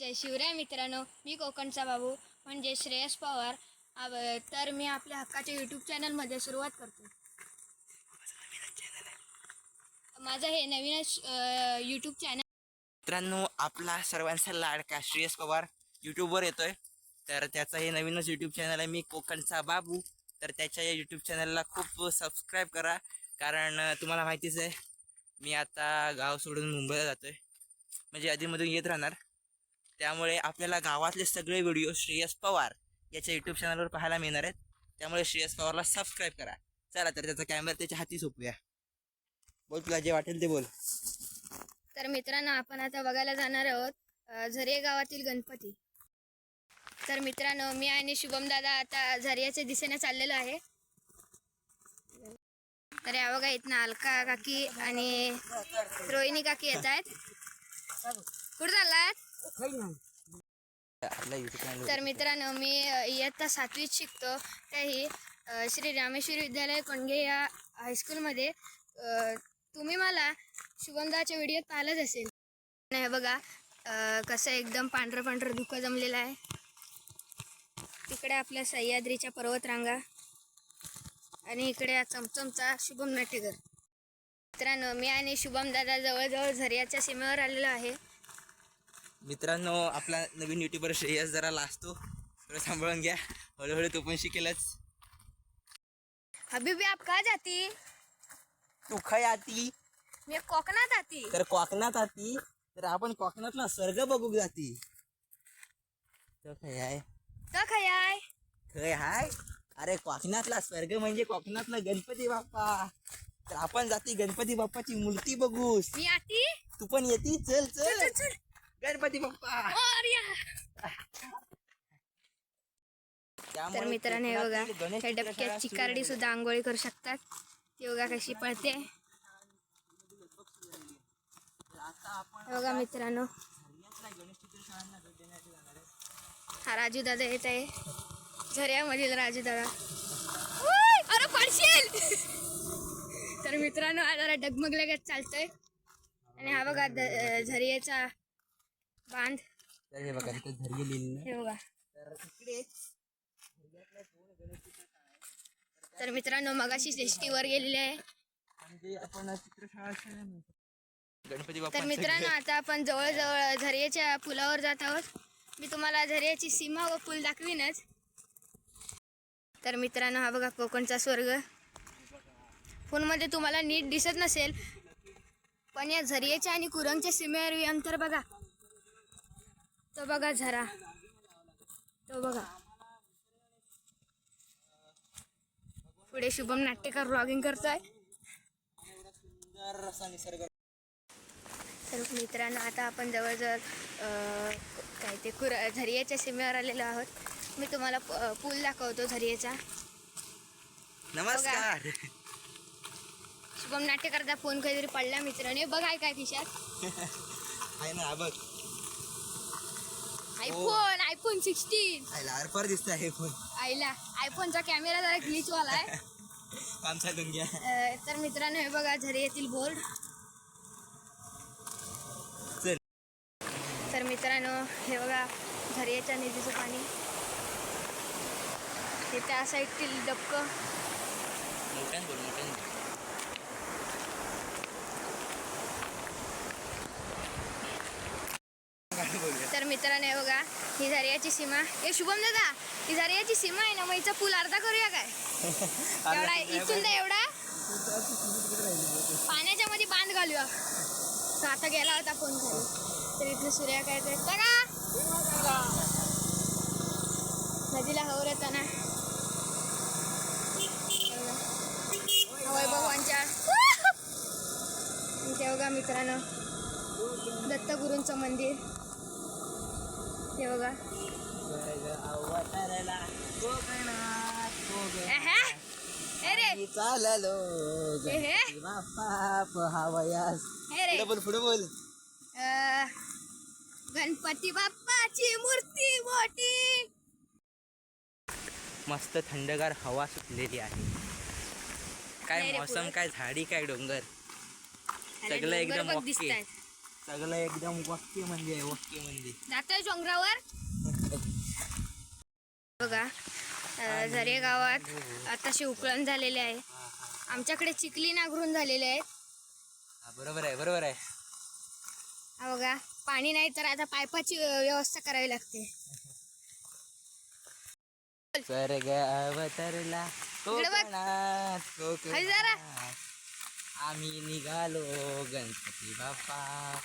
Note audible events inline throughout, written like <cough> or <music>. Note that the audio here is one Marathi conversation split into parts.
जय शिवराय मित्रांनो मी कोकणचा बाबू म्हणजे श्रेयस पवार. तर मी आपल्या हक्काच्या यूट्यूब चॅनलमध्ये सुरुवात करतो. माझं हे नवीनच यूट्यूब चॅनल मित्रांनो आपला सर्वांचा लाडका श्रेयस पवार यूट्यूबवर येतोय. तर त्याचं हे नवीनच यूट्यूब चॅनल आहे मी कोकणचा बाबू. तर त्याच्या या यूट्यूब चॅनलला खूप सबस्क्राईब करा. कारण तुम्हाला माहितीच आहे मी आता गाव सोडून मुंबईला जातोय. म्हणजे आधीमधून येत राहणार. त्यामुळे आपल्याला गावातले सगळे व्हिडिओ श्रेयस पवार याच्या यूट्यूब चॅनलवर पाहायला मिळणार आहेत. त्यामुळे श्रेयस पवारला सबस्क्राईब करा. चला तर त्याचा कॅमेरा त्याच्या हाती सोपूया बोल तुला जे वाटेल ते बोल. तर मित्रांनो आपण आता बघायला जाणार आहोत झरे गावातील गणपती. तर मित्रांनो मी आणि शुभम दादा आता झरियाच्या दिशेने चाललेलो आहे. तर या बघा इथनं अलका काकी आणि रोहिणी काकी येत आहेत. कुठं चाललात? तर मित्रांनो मी इयत्ता सातवीत शिकतो. त्याही श्री रामेश्वर विद्यालय कोंडगे या हायस्कूलमध्ये तुम्ही मला शुभमदाच्या व्हिडिओत पाहिलंच असेल. नाही बघा. कसं एकदम पांढरं पांढरं धुकं जमलेलं आहे. तिकडे आपल्या सह्याद्रीच्या पर्वतरांगा. आणि इकडे चमचमचा शुभम नाटेकर. मित्रांनो मी आणि शुभम दादा जवळजवळ झरियाच्या सीमेवर आलेलो आहे. मित्रांनो आपला नवीन युट्यूबर श्रेयस जरा लाजतो. थोडं सांभाळून घ्या. हळूहळू तू पण शिकेलच. अभी भी आप कहाँ जाती? तू खय आती. मी कोकणात आती. तर कोकणात आती. तर आपण कोकणातला स्वर्ग बघू जाती. तो खय आहे का खयाय खय हाय. अरे कोकणातला स्वर्ग म्हणजे कोकणातला गणपती बाप्पा. तर आपण जाती गणपती बाप्पाची मूर्ती बघूस. मी आती. तू पण येती? चल. चल चल चल. गणपती बाप्पा तर मित्रांनो हे बघा चित्रकला डबक्यात चिकारडी. सुद्धा आंघोळी करू शकतात. ती बघा कशी पळते. बघा मित्रांनो. हा राजू दादा येत आहे. झऱ्यामधील राजू दादा. अरे पडशील! तर मित्रांनो हा जरा डगमगल्यागत चालतोय. आणि हा बघा झरियाचा बांध. तर हे बघा तिथे झरगे लिहिलेलं हे बघा. तर इकडे तर मित्रांनो मगाशी एसटीवर गेलेले आहे. म्हणजे आपण चित्रशाळा गणपती तर मित्रांनो आता आपण जवळजवळ झरियाच्या पुलावर जात आहोत. मी तुम्हाला झरियाची सीमा व पूल दाखवीनच. तर मित्रांनो हा बघा कोकणचा स्वर्ग. फोनमध्ये तुम्हाला नीट दिसत नसेल पण या झरियाच्या आणि कुरंगच्या सीमेवर अंतर बघा. तो बघा झरा तो बघा. पुढे शुभम नाट्यकार ब्लॉगिंग करतोय. तर मित्रांनो आता आपण जवळजवळ काय ते कुर झरियाच्या सीमेवर आलेलो आहोत. मी तुम्हाला पूल दाखवतो झरियाचा. नमस्कार. शुभम नाट्यकरता फोन काहीतरी पडला मित्राने. बघ आहे काय खिशात. <laughs> आहे ना बघ. आयफोन आयफोन सिक्स्टीन आयला दिसत आहे पण आईला आयफोनचा कॅमेरा जरा ग्लिचवाला आहे. आमचा गंग्या अ, तर मित्रांनो हे बघा झरियातील बोर्ड. चल. तर मित्रांनो हे बघा झरियाच्या नदीचं पाणी. हे त्या साईडतील डबकं. मोठ्यान बोल मोठ्यान बोल. काय बोलूया? तर मित्रांनो बघा. ही झरियाची सीमा. हे शुभम दादा ही झरियाची सीमा आहे ना मग हिचा पूल अर्धा करूया काय? <laughs> एवढा इथून तर एवढा? पाण्याच्या मध्ये बांध घालूया. तो आता गेला होता फोन खाली. तर इथलं सूर्या काय <laughs> ते बघा. नदीला हवर येताना वैभवांच्या मित्रांनो दत्तगुरूंचं मंदिर. बघा. हे चाललो. हे हे गणपती बोल बाप्पाची मूर्ती मोठी. मस्त थंडगार हवा सुटलेली आहे. काय मौसम. काय झाडी काय डोंगर. सगळं एकदम बघ ओके. दिसतायत. सगळं एकदम वक्की म्हणजे वक्की म्हणजे जातोय डोंगरावर? बघा अं, झरे गावात आताशी उकळण झालेले आहे. आमच्याकडे चिखली नागरून झालेले आहेत. हा, बरोबर आहे बरोबर आहे. हा बघा पाणी नाही तर आता पायपाची व्यवस्था करावी लागते. स्वर्ग अवतरला. कोकणात जरा. आम्ही निघालो गणपती बाप्पा.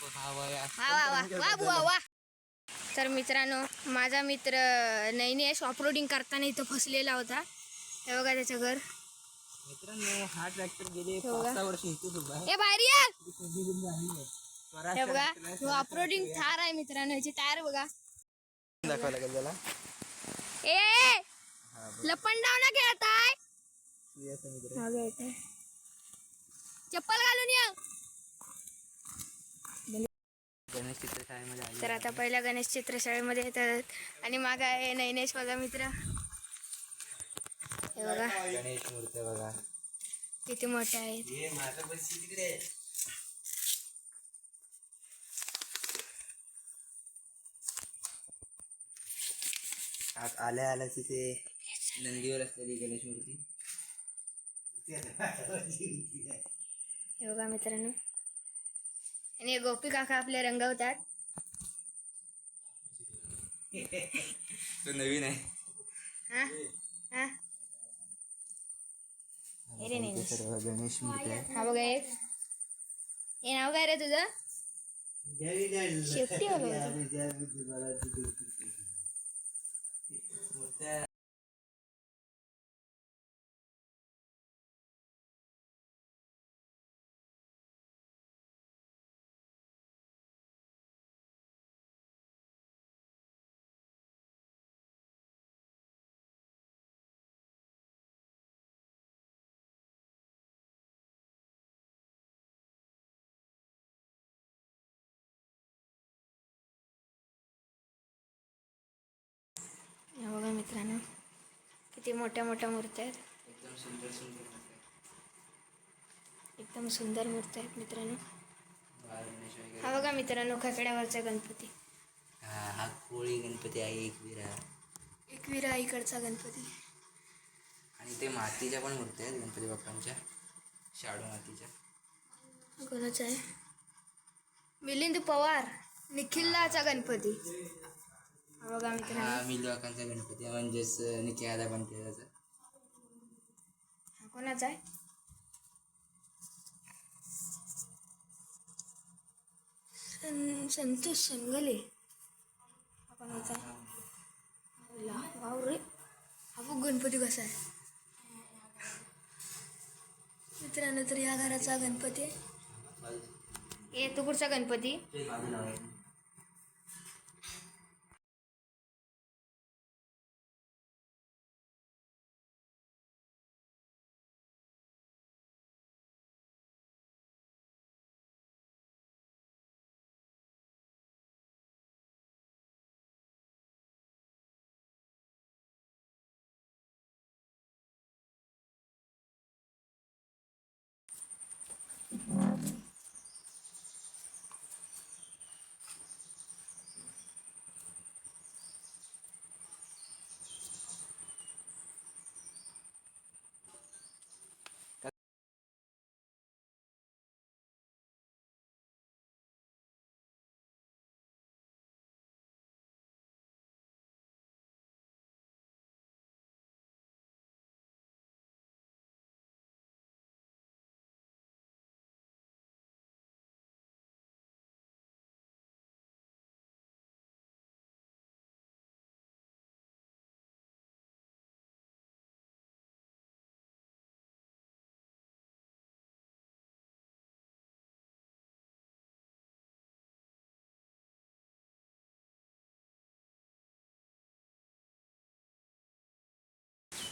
पाहावया. वा वा. वा वा बुवा वा तर मित्रांनो माझा मित्र नैनेश ऑफरोडिंग करताना इथं फसलेला होता. हे बघा त्याचं घर. मित्रांनो हा ट्रॅक्टर गेले हे बघा. पाच सहा वर्ष इथेच उभा आहे. ए बाहेर ये! स्वराज हे बघा हो ऑफरोडिंग थार आहे मित्रांनो ह्याचे टायर बघा. दाखवावं लागेल त्याला. ए हा लपंडाव ना खेळत आहे सूर्याचा मित्र. चप्पल घालून या. गणेश चित्रशाळेमध्ये आले तर आता पहिल्या गणेश चित्रशाळेमध्ये येतात. आणि माग आहे नैनेश माझा मित्र. हे बघा. गणेश मूर्ती बघा. किती मोठे आहेत. आज आल्या आल्या तिथे नंदीवर असलेली गणेश मूर्ती. हे बघा मित्रांनो. आणि हे गोपी काका आपले रंगवतात. तो नवीन आहे. हा? हा? हे रे नैनेश सर्व गणेश मूर्ती आहे हा बघा एक. हे नाव काय रे तुझं? शेपटी हे मित्रांनो. किती मोठ्या मोठ्या मूर्त्या आहेत. एकदम सुंदर सुंदर. एकदम मूर्त्या आहेत मित्रांनो. हा बघा मित्रांनो खकड्यावरचा गणपती. हा कोळी गणपती आहे एक विरा. एकविरा इकडचा गणपती. आणि ते मातीच्या पण मूर्ती आहेत गणपती बाप्पांच्या. शाडू मातीच्या. कोणाचा आहे? मिलिंद पवार निखिल्लाचा गणपती. हा बघा मित्रांनो. हा मिलवाकांचा गणपती आहे म्हणजेच पण त्याचा हा कोणाचा आहे? सं- संतोष संगले. हा कोणाचा आहे? ला, वाव रे हा बघ गणपती कसा आहे? मित्रांनो तर या घराचा गणपती आहे. तू पुढचा गणपती?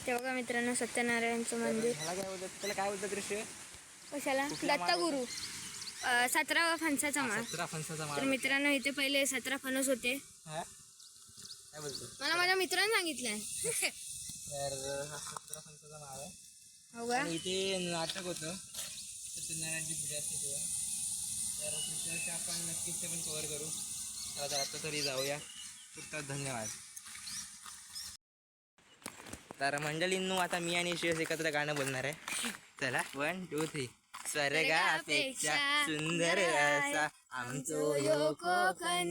ते बघा मित्रांनो सत्यनारायणचं मंदिर. काय बोलतात? त्याला काय बोलतात दृश्य कशाला? दत्तगुरु सतरावा फणसाचा माळ. सतरा फणसाचा तर माळ मित्रांनो इथे पहिले सतरा फणस होते. हा? काय बोलतो? मला माझ्या मित्राने सांगितलंय. तर हा सतरा फणसाचा माळ आहे. हो का? आणि इथे नाटक होतं. सत्यनारायणची पूजा असते तेव्हा. तर वर्षी आपण नक्कीच ते पण कवर करू. चला तर आता तरी जाऊया. खूप धन्यवाद. तर मंडळींनो आता मी आणि श्रेयस एकत्र गाणं बोलणार आहे. चला वन टू थ्री स्वर्गापेक्षा सुंदर असा आमचो यो कोकण.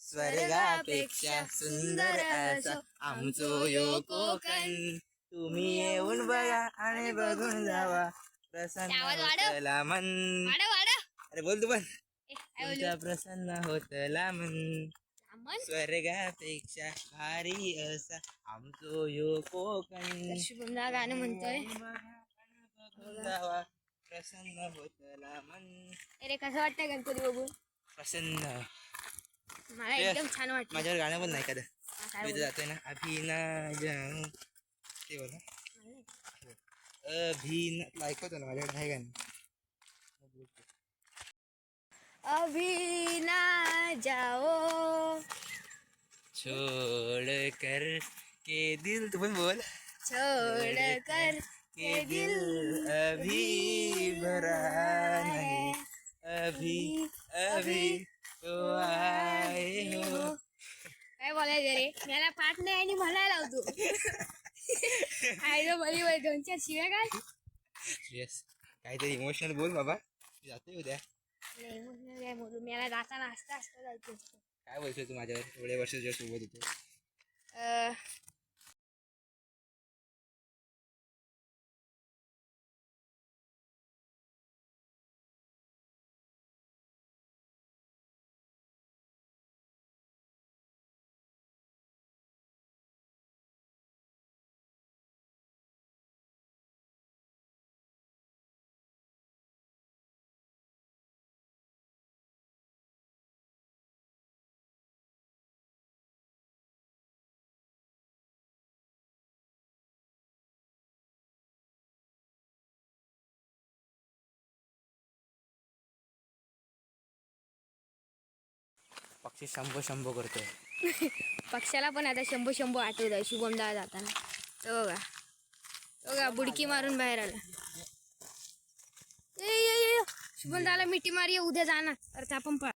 स्वर्गापेक्षा सुंदर असा आमचो यो कोकण. तुम्ही येऊन बघा आणि बघून जावा. प्रसन्न. होतला मन. वाडा वाडा अरे बोल तू पण? तुमच्या प्रसन्न होतला मन. ब्राह्मण? स्वर्गापेक्षा भारी असा आमचो यो कोकण. तर शुभमदा गाणं म्हणतोय. प्रसन्न होतला मन. अरे कसं वाटतंय गणपती बघून? प्रसन्न. मला एकदम छान वाटतं माझ्यावर गाणं पण नाही बोलू? जातोय ना अभिना ते बोल अभिना ऐकवतो ना माझ्याकडे आहे गाणं. अभी ना जाओ। छोड़ कर के दिल तू पण बोल. छोड़ कर के दिल अभी भरा नहीं. अभी अभी तो आए हो. काय बोलायचं रे? मला पाठ नाही आणि म्हणायला लावतो <laughs> आय बरी बरी दोन चार शिव्या काय येस काहीतरी इमोशनल बोल बाबा. मी जातोय उद्या. नाही emotional काय बोलू मला जाताना असता. असता जायचं. काय बोलतोय तू माझ्यावर? एवढे वर्ष तुझ्या सोबत होतो पक्षी शंभो शंभो करतोय. <laughs> पक्षाला पण आता शंभू शंभू आठवत आहे शुभमदा जाताना. तो बघा. तो बघा बुडकी मारून बाहेर आला. ए, ए, ए, शुभमदाला मिठी मारी उद्या जाणार. तर आपण पा